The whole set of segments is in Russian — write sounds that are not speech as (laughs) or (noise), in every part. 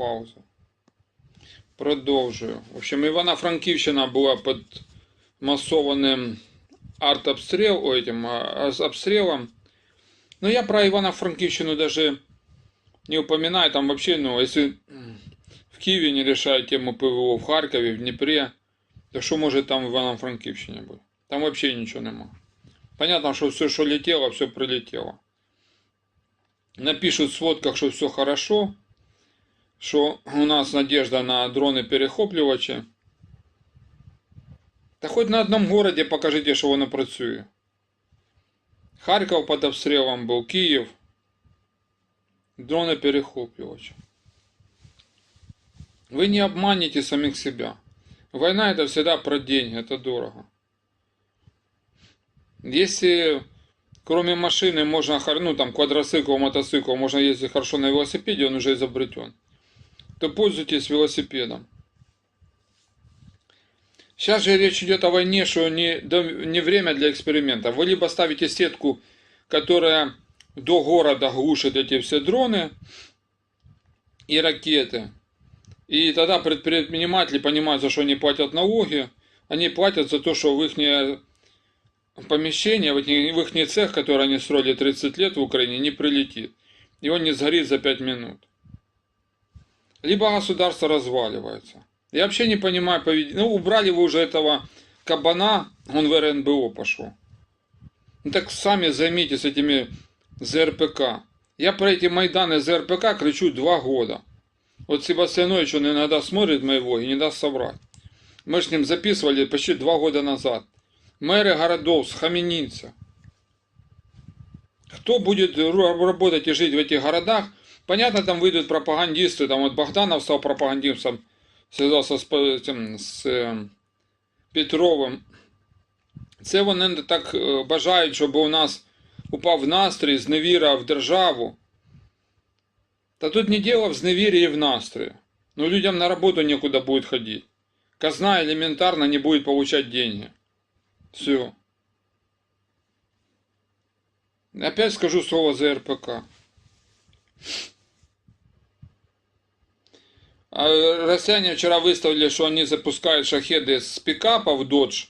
паузу. Продовжую. В общем, Івано-Франківщина була під масованим артобстрел, ой, этим, а, а, с обстрелом. Но я про Ивано-Франківщину даже не упоминаю. Там вообще, ну, если в Киеве не решают тему ПВО, в Харькове, в Днепре, то что может там в Ивано-Франківщині бути? Там вообще ничего нема. Понятно, что все, что летело, все прилетело. Напишут в сводках, что все хорошо, что у нас надежда на дрони-перехоплювачі. Та хоч на одному городі покажіть, що воно працює. Харків під обстрілом був, Київ. Дрони перехоплювачі. Вы не обманете самих себя. Война это всегда про деньги, это дорого. Если кроме машины можно, хор- ну там квадроцикл, мотоцикл, можно ездить хорошо на велосипеде, он уже изобретен, то пользуйтесь велосипедом. Сейчас же речь идет о войне, что не, не время для экспериментов. Вы либо ставите сетку, которая до города глушит эти все дроны и ракеты. И тогда предприниматели понимают, за что они платят налоги. Они платят за то, что в их помещение, в их цех, который они строили 30 лет в Украине, не прилетит. И он не сгорит за 5 минут. Либо государство разваливается. Я вообще не понимаю поведения. Ну, убрали вы уже этого кабана, он в РНБО пошел. Ну так сами займитесь этими ЗРПК. Я про эти Майданы ЗРПК кричу два года. Вот Себастьянович, он иногда смотрит моего и не даст соврать. Мы с ним записывали почти два года назад. Мэры городов, схамениться. Кто будет работать и жить в этих городах? Понятно, там выйдут пропагандисты. Там вот Богданов стал пропагандистом, связался с, по- этим, с е, Петровим. Це вони так е, бажають, щоб у нас упав настрій, зневіра в державу. Та тут не дело в зневірі і в настрої. Ну, людям на работу некуда будет ходить. Казна элементарно не будет получать деньги. Все. Опять скажу слово за РПК. А россияне вчера выставили, что они запускают шахеды с пикапов Dodge.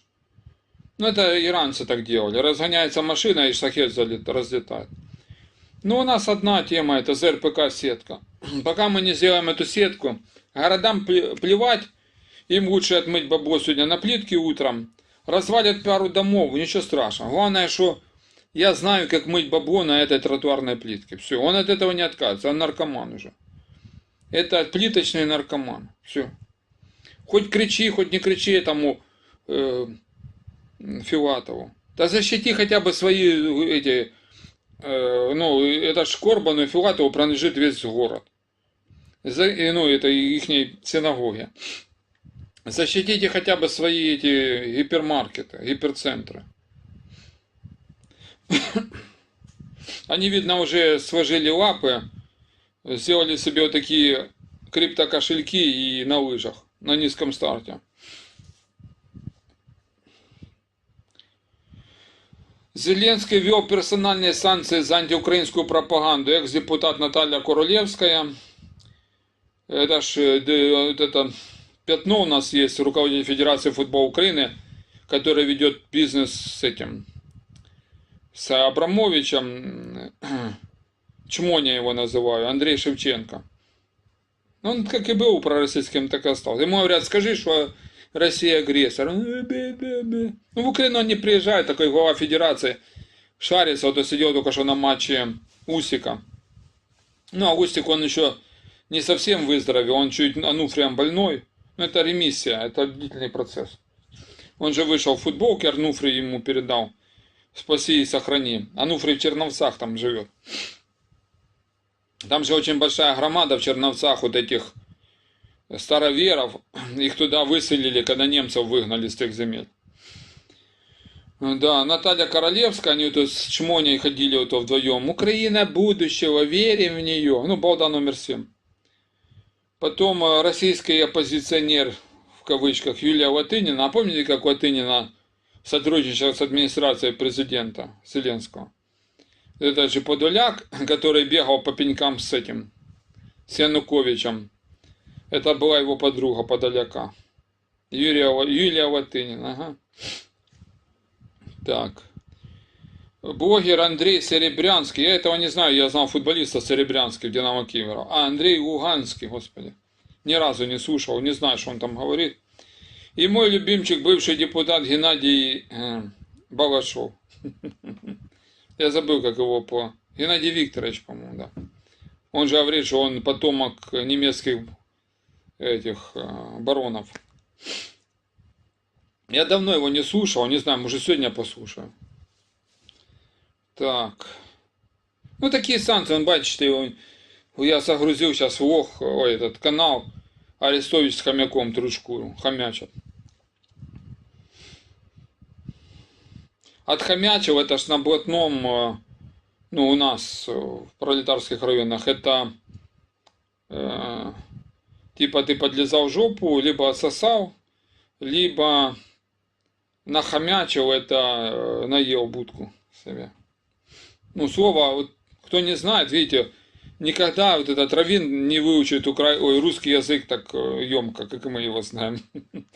Ну, это иранцы так делали. Разгоняется машина и шахет залет, разлетает. Ну, у нас одна тема, это ЗРПК-сетка. Пока мы не сделаем эту сетку, городам пле- плевать, им лучше отмыть бабло сегодня на плитке утром, развалят пару домов, ничего страшного. Главное, что я знаю, как мыть бабло на этой тротуарной плитке. Все, он от этого не откажется, он наркоман уже. Это плиточный наркоман. Все. Хоть кричи, хоть не кричи этому э, Филатову. Да защити хотя бы свои э, эти э, ну, это ж Корбану и Филатову принадлежит весь город. За, и, ну, это их синагоги. Защитите хотя бы свои эти гипермаркеты, гиперцентры. (coughs) Они, видно, уже сложили лапы, сделали себе вот такие криптокошельки и на лыжах, на низком старте. Зеленский ввел персональные санкции за антиукраинскую пропаганду. Экс-депутат Наталья Королевская. Это ж э, вот это пятно у нас есть, руководитель Федерации футбола Украины, который ведет бизнес с этим, с Абрамовичем, Чмоня его называю, Андрей Шевченко. Он как и был пророссийским, так и остался. Ему говорят, скажи, что Россия агрессор. Ну, в Украину он не приезжает, такой глава федерации. Шарится, вот сидел только что на матче Усика. Ну, а Усик, он еще не совсем выздоровел, он чуть ануфрием больной. Ну, это ремиссия, это длительный процесс. Он же вышел в футболке, Арнуфрий ему передал. Спаси и сохрани. Ануфрий в Черновцах там живет. Там же очень большая громада в Черновцах вот этих староверов. Их туда выселили, когда немцев выгнали с тех земель. Да, Наталья Королевская, они вот с Чмоней ходили вот вдвоем. Украина будущего, верим в нее. Ну, балда номер 7. Потом э, российский оппозиционер, в кавычках, Юлия Латынина. А помните, как Латынина сотрудничала с администрацией президента Зеленского? Это же Подоляк, который бегал по пенькам с этим, с Януковичем. Это была его подруга подаляка. Юрия, Юлия Ватынина, ага. Так. Блогер Андрей Серебрянский. Я этого не знаю, я знал футболиста Серебрянский в Динамо Киева. А, Андрей Луганский, господи. Ни разу не слушал, не знаю, что он там говорит. И мой любимчик, бывший депутат Геннадий э, Балашов. (laughs) Я забыл, как его по... Геннадий Викторович, по-моему, да. Он же говорит, что он потомок немецких этих э, баронов. Я давно его не слушал, не знаю, может сегодня послушаю. Так. Ну, такие санкции, он, бачите, он, я загрузил сейчас влог, ой, этот канал Арестович с хомяком трушку, хомячат. Отхомячил это ж на блатном, э, ну, у нас э, в пролетарских районах, это э, типа ты подлезал жопу, либо отсосал, либо нахомячил, это э, наел будку себе. Ну, слово, вот, кто не знает, видите, никогда вот этот Равин не выучит укра... Ой, русский язык так емко, как и мы его знаем. (laughs)